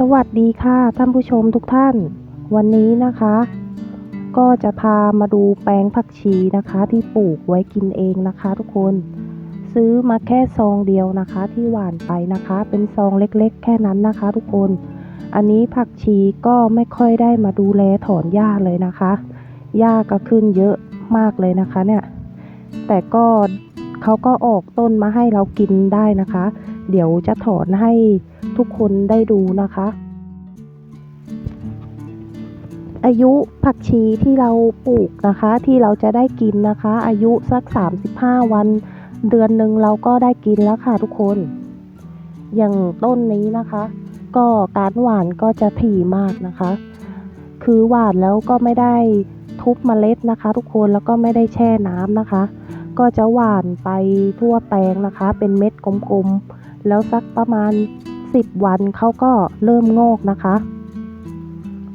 สวัสดีค่ะท่านผู้ชมทุกท่าน วันนี้นะคะ ก็จะพามาดูแปลงผักชีนะคะ ที่ปลูกไว้กินเองนะคะ ทุกคนซื้อมาแค่ซองเดียวนะคะ ที่หวานไปนะคะ เป็นซองเล็กๆ แค่นั้นนะคะ ทุกคน อันนี้ผักชีก็ไม่ค่อยได้มาดูแลถอนหญ้าเลยนะคะหญ้าก็ขึ้นเยอะมากเลยนะคะเนี่ยแต่ก็เขาก็ออกต้นมาให้เรากินได้นะคะ เดี๋ยวจะถอนให้ทุกคนได้ดูนะคะ อายุผักชีที่เราปลูกนะคะ ที่เราจะได้กินนะคะ อายุสัก 35 วัน เดือนหนึ่งเราก็ได้กินแล้วค่ะทุกคน อย่างต้นนี้นะคะ ก็การหวานก็จะถี่มากนะคะ คือหวานแล้วก็ไม่ได้ทุบเมล็ดนะคะ ทุกคนแล้วก็ไม่ได้แช่น้ำนะคะ ก็จะหวานไปทั่วแปลงนะคะ เป็นเม็ดกลมๆ แล้วสักประมาณ 10 วันเขาก็เริ่มงอกนะคะ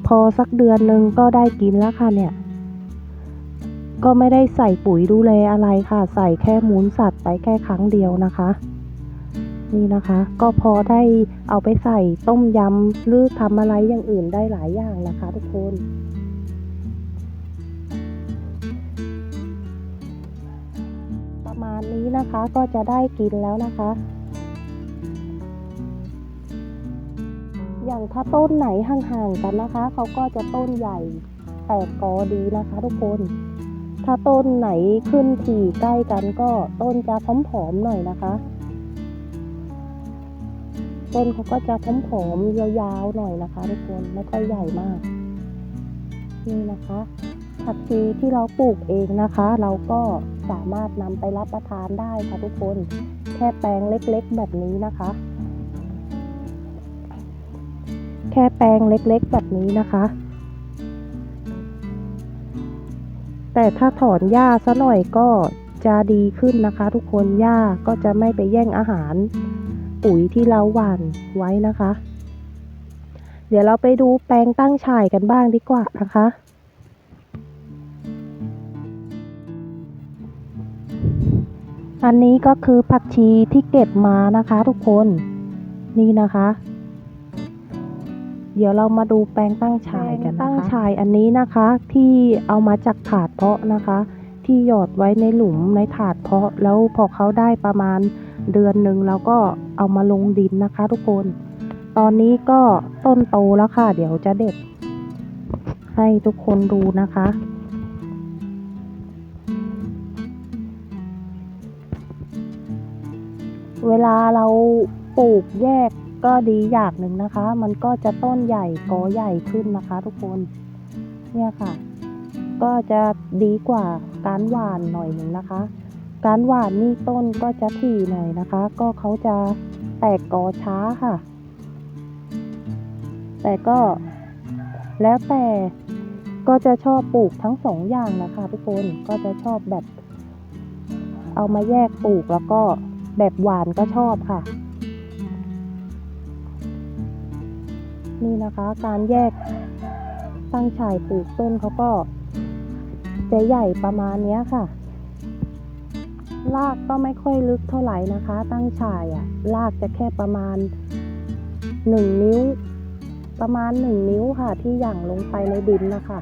พอสักเดือนหนึ่งก็ได้กินแล้วค่ะเนี่ย ก็ไม่ได้ใส่ปุ๋ยดูแลอะไรค่ะ ใส่แค่หมูนสัตว์ไปแค่ครั้งเดียวนะคะ นี่นะคะ ก็พอได้เอาไปใส่ต้มยำหรือทำอะไรอย่างอื่นได้หลายอย่างนะคะ ทุกคนประมาณนี้นะคะก็จะได้กินแล้วนะคะ อย่างถ้าต้นไหนห่างๆกันนะคะ เขาก็จะต้นใหญ่แตกกอดีนะคะ ทุกคน ถ้าต้นไหนขึ้นถี่ใกล้กันก็ต้นจะผอมๆหน่อยนะคะ ต้นเขาก็จะผอมๆยาวๆหน่อยนะคะ ทุกคนไม่ค่อยใหญ่มาก นี่นะคะผักชีที่เราปลูกเองนะคะ เราก็สามารถนำไปรับประทานได้ค่ะทุกคน แค่แปลงเล็กๆแบบนี้นะคะ แค่แปลงเล็กๆ แบบนี้นะคะ แต่ถ้าถอนหญ้าซะหน่อยก็จะดีขึ้นนะคะ ทุกคนหญ้าก็จะไม่ไปแย่งอาหาร ปุ๋ยที่เราหว่านไว้นะคะ เดี๋ยวเราไปดูแปลงตั้งฉ่ายกันบ้างดีกว่านะคะอันนี้ก็คือผักชีที่เก็บมานะคะทุกคน นี่นะคะ เดี๋ยวเรามาดูแปลงตั้งฉายกันนะคะตั้งฉายอันนี้นะคะ ที่เอามาจากถาดเพาะนะคะ ที่หยอดไว้ในหลุมในถาดเพาะแล้วพอเขาได้ประมาณเดือนหนึ่งเราก็เอามาลงดินนะคะ ทุกคน ตอนนี้ก็ต้นโตแล้วค่ะ เดี๋ยวจะเด็ด ให้ทุกคนดูนะคะเวลาเราปลูกแยก ก็ดีอย่างหนึ่งนะคะ มันก็จะต้นใหญ่กอใหญ่ขึ้นนะคะ ทุกคน เนี่ยค่ะ ก็จะดีกว่าการหว่านหน่อยหนึ่งนะคะ การหว่านนี่ต้นก็จะถี่หน่อยนะคะ ก็เขาจะแตกกอช้าค่ะ แต่ก็แล้วแต่ก็จะชอบปลูกทั้งสองอย่างนะคะทุกคนก็จะชอบแบบ เอามาแยกปลูกแล้วก็แบบหวานก็ชอบค่ะ นี่นะคะ การแยกตั้งฉายปลูกต้นเขาก็จะใหญ่ประมาณนี้ค่ะ รากก็ไม่ค่อยลึกเท่าไหร่นะคะ ตั้งฉายอะ่ะรากจะแค่ประมาณหนึ่งนิ้ว ประมาณหนึ่งนิ้วค่ะ ที่หย่างลงไปในดินนะคะ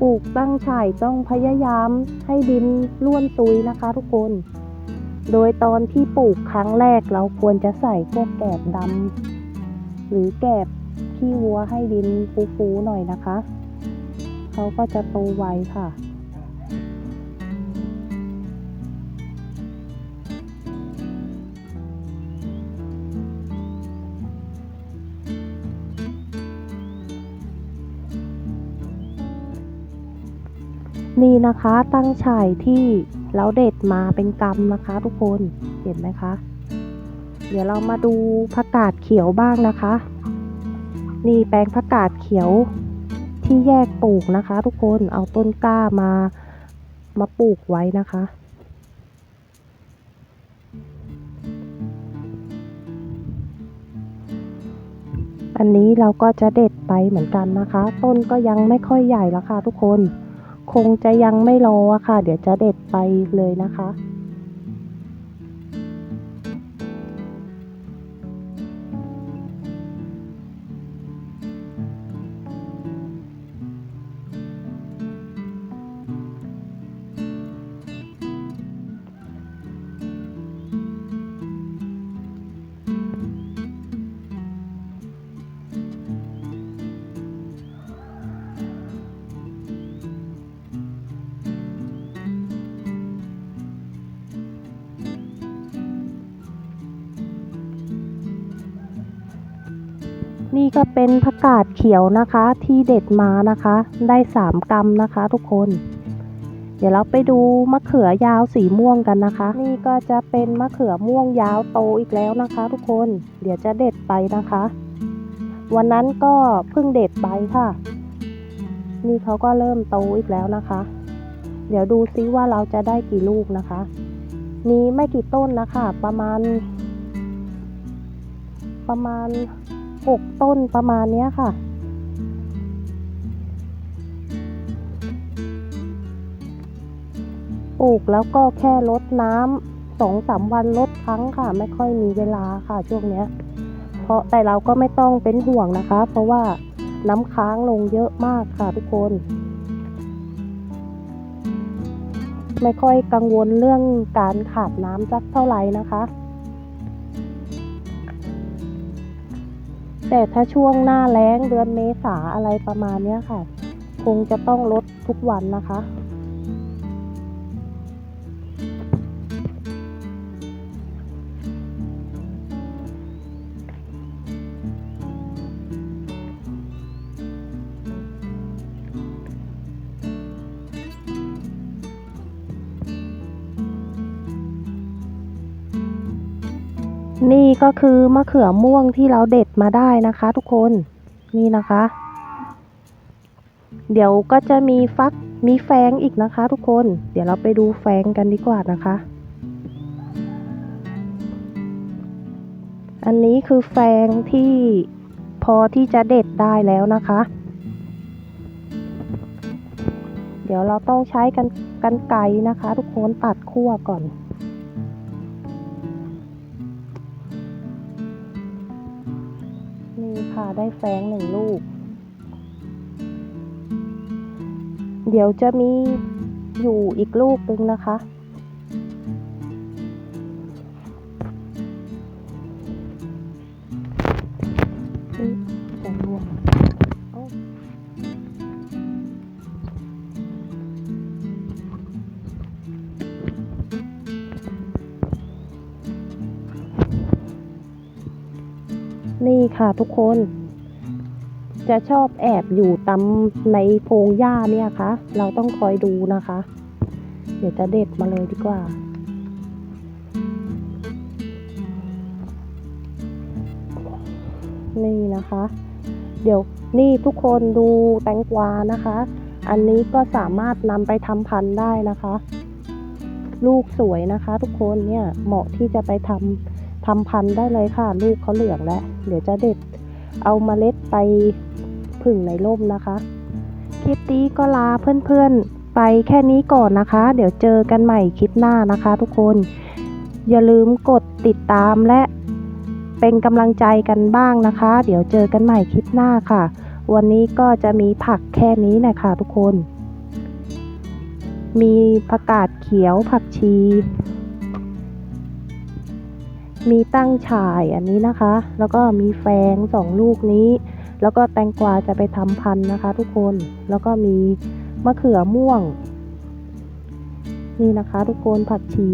ปลูกตั้งฉ่ายต้องพยายามให้ดินร่วนซุยนะคะทุกคน โดยตอนที่ปลูกครั้งแรกเราควรจะใส่พวกแกบดำหรือแกบขี้วัวให้ดินฟูๆหน่อยนะคะ เขาก็จะโตไวค่ะ นี่นะคะตั้งฉ่ายที่ เราเด็ดมาเป็นกำนะคะ ทุกคนเห็นไหมคะ เดี๋ยวเรามาดูผักกาดเขียวบ้างนะคะ นี่แปลงผักกาดเขียวที่แยกปลูกนะคะ ทุกคนเอาต้นกล้ามามาปลูกไว้นะคะ อันนี้เราก็จะเด็ดไปเหมือนกันนะคะ ต้นก็ยังไม่ค่อยใหญ่แล้วค่ะทุกคน คงจะยังไม่รออะค่ะ เดี๋ยวจะเด็ดไปเลยนะคะ นี่ก็เป็นผักกาดเขียวนะคะ ที่เด็ดมานะคะ ได้สามกรัมนะคะ ทุกคน เดี๋ยวเราไปดูมะเขือยาวสีม่วงกันนะคะ นี่ก็จะเป็นมะเขือม่วงยาวโตอีกแล้วนะคะ ทุกคน เดี๋ยวจะเด็ดไปนะคะ วันนั้นก็เพิ่งเด็ดไปค่ะ นี่เขาก็เริ่มโตอีกแล้วนะคะ เดี๋ยวดูซิว่าเราจะได้กี่ลูกนะคะมีไม่กี่ต้นนะคะ ประมาณ ประมาณ หกต้นประมาณนี้ค่ะ ปลูกแล้วก็แค่ลดน้ำสองสามวันลดครั้งค่ะ ไม่ค่อยมีเวลาค่ะช่วงเนี้ย เพราะแต่เราก็ไม่ต้องเป็นห่วงนะคะ เพราะว่าน้ำค้างลงเยอะมากค่ะทุกคน ไม่ค่อยกังวลเรื่องการขาดน้ำสักเท่าไหร่นะคะ แต่ถ้าช่วงหน้าแล้งเดือนเมษาอะไรประมาณนี้ค่ะ คงจะต้องลดทุกวันนะคะ นี่ก็คือมะเขือม่วงที่เราเด็ดมาได้นะคะ ทุกคนนี่นะคะ เดี๋ยวก็จะมีฟักมีแฟงอีกนะคะ ทุกคน เดี๋ยวเราไปดูแฟงกันดีกว่านะคะ อันนี้คือแฟงที่พอที่จะเด็ดได้แล้วนะคะ เดี๋ยวเราต้องใช้กันกันไกนะคะ ทุกคนตัดขั้วก่อน ค่ะได้แฟงหนึ่งลูก เดี๋ยวจะมีอยู่อีกลูกหนึ่งนะคะ ค่ะทุกคน จะชอบแอบอยู่ตามในโพรงหญ้าเนี่ยคะเราต้องคอยดูนะคะ เดี๋ยวจะเด็ดมาเลยดีกว่านี่นะคะ เดี๋ยวนี่ทุกคนดูแตงกวานะคะ อันนี้ก็สามารถนำไปทำพันธุ์ได้นะคะ ลูกสวยนะคะ ทุกคนเนี่ยเหมาะที่จะไปทำ ทำพันธุ์ได้เลยค่ะ ลูกเขาเหลืองแล้ว เดี๋ยวจะเด็ดเอาเมล็ดไปผึ่งในร่มนะคะ คลิปนี้ก็ลาเพื่อนๆ ไปแค่นี้ก่อนนะคะ เดี๋ยวเจอกันใหม่คลิปหน้านะคะทุกคน อย่าลืมกดติดตามและเป็นกำลังใจกันบ้างนะคะ เดี๋ยวเจอกันใหม่คลิปหน้าค่ะ วันนี้ก็จะมีผักแค่นี้นะคะทุกคน มีผักกาดเขียวผักชี มีตั้งฉ่ายอันนี้นะคะ แล้วก็มีแฟงสองลูกนี้ แล้วก็แตงกวาจะไปทำพันนะคะ ทุกคน แล้วก็มีมะเขือม่วง นี่นะคะ ทุกคนผักชี